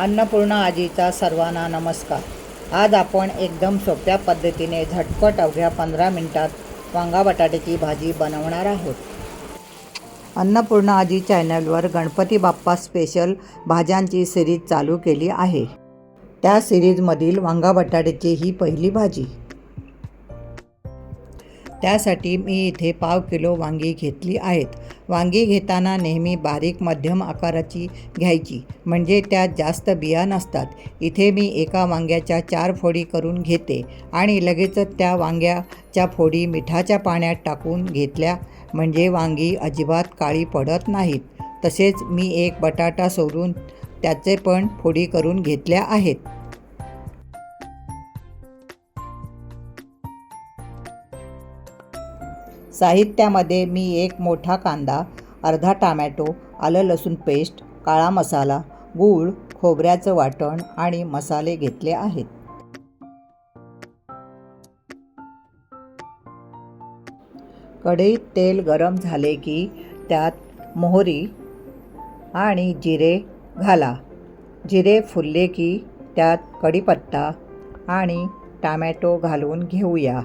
अन्नपूर्णा आजीचा सर्वांना नमस्कार. आज आपण एकदम सोप्या पद्धतीने झटपट अवघ्या पंधरा मिनटात वांगा बटाट्याची भाजी बनवणार आहोत. अन्नपूर्णा आजी चॅनलवर गणपती बाप्पा स्पेशल भाज्यांची सिरीज चालू केली आहे. त्या सिरीजमधील वांगा बटाट्याची ही पहिली भाजी. त्यासाठी मी इथे पाव किलो वांगी घेतली आहेत. वांगी घेताना नेहमी बारीक मध्यम आकाराची घ्यायची. म्हणजे त्यात जास्त बिया नसतात. इथे मी एका वांग्याच्या चार फोडी करून घेते आणि लगेचच त्या वांग्याच्या फोडी मिठाच्या पाण्यात टाकून घेतल्या. म्हणजे वांगी अजिबात काळी पडत नाहीत. तसेच मी एक बटाटा सोडून त्याचे पण फोडी करून घेतल्या आहेत. साहित्यामध्ये मी एक मोठा कांदा अर्धा टामॅटो आलं लसूण पेस्ट काळा मसाला गूळ खोबऱ्याचं वाटण आणि मसाले घेतले आहेत. कढईत तेल गरम झाले की त्यात मोहरी आणि जिरे घाला. जिरे फुलले की त्यात कढीपत्ता आणि टामॅटो घालून घेऊया.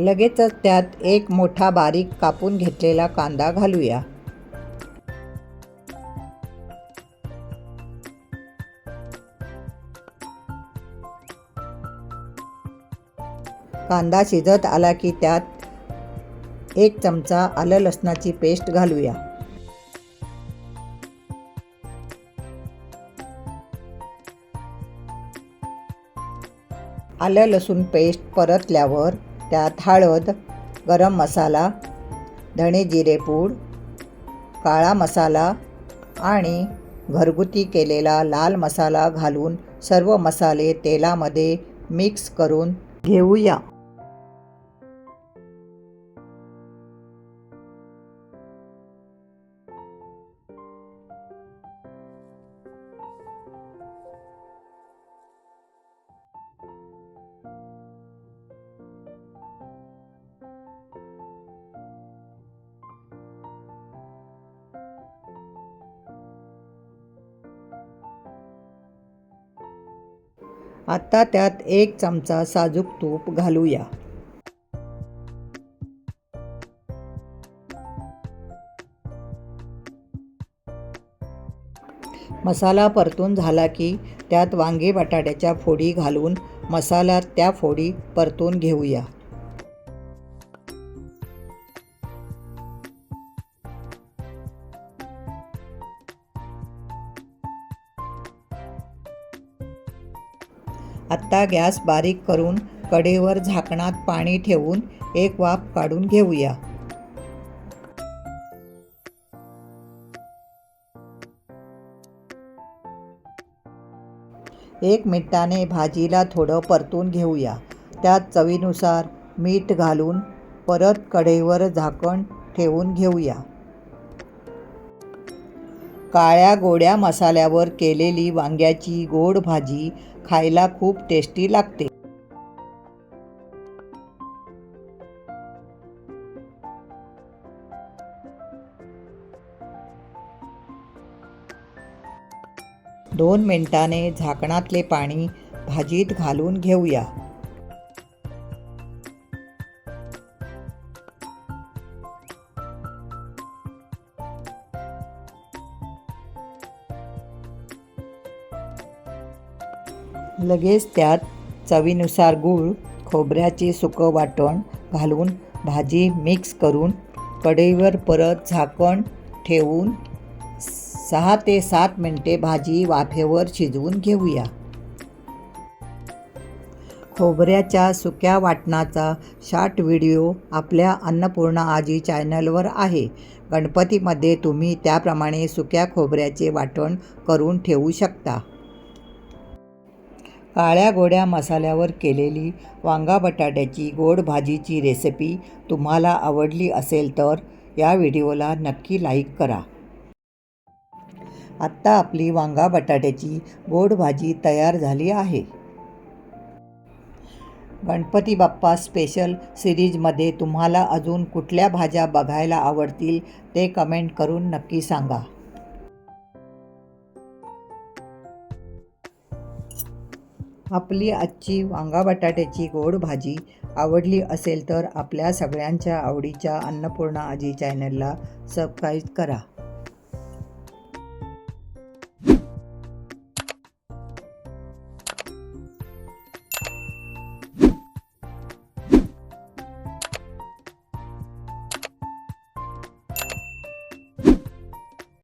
लगेचच त्यात एक मोठा बारीक कापून घेतलेला कांदा घालूया. कांदा शिजत आला की त्यात एक चमचा आलं लसणाची पेस्ट घालूया. आलं लसूण पेस्ट परतल्यावर त्यात हळद गरम मसाला धणे जिरेपूड काळा मसाला आणि घरगुती केलेला लाल मसाला घालून सर्व मसाले तेलामध्ये मिक्स करून घेऊया. आता त्यात एक चमचा साजूक तूप घालूया. मसाला परतून झाला की त्यात वांगे बटाट्याच्या फोडी घालून मसाल्यात त्या फोडी परतून घेऊया. आत्ता गॅस बारीक करून कडेवर झाकणात पाणी ठेवून एक वाफ काढून घेऊया. एक मिनिटाने भाजीला थोडं परतून घेऊया. त्यात चवीनुसार मीठ घालून परत कढईवर झाकण ठेवून घेऊया. काळ्या गोड्या मसाल्यावर केलेली वांग्याची गोड भाजी खायला खूप टेस्टी लागते. दोन मिनिटाने झाकणातले पाणी भाजीत घालून घेऊया. लगेच त्यात चवीनुसार गूळ खोबऱ्याचे सुकं वाटण घालून भाजी मिक्स करून कढईवर परत झाकण ठेवून सहा ते सात मिनटे भाजी वाफेवर शिजवून घेऊया. खोबऱ्याच्या सुक्या वाटणाचा शॉर्ट व्हिडिओ आपल्या अन्नपूर्णा आजी चॅनलवर आहे. गणपतीमध्ये तुम्ही त्याप्रमाणे सुक्या खोबऱ्याचे वाटण करून ठेवू शकता. काळ्या गोड्या मसाल्यावर केलेली वांगा बटाट्याची गोड भाजीची रेसिपी तुम्हाला आवडली असेल तर या व्हिडिओला नक्की लाईक करा. आत्ता आपली वांगा बटाट्याची गोड भाजी तयार झाली आहे. गणपती बाप्पा स्पेशल सिरीजमध्ये तुम्हाला अजून कुठल्या भाज्या बघायला आवडतील ते कमेंट करून नक्की सांगा. आपली आजची वांगा बटाट्याची गोड भाजी आवडली असेल तर आपल्या सगळ्यांच्या आवडीच्या अन्नपूर्णा आजी चॅनलला सबस्क्राईब करा.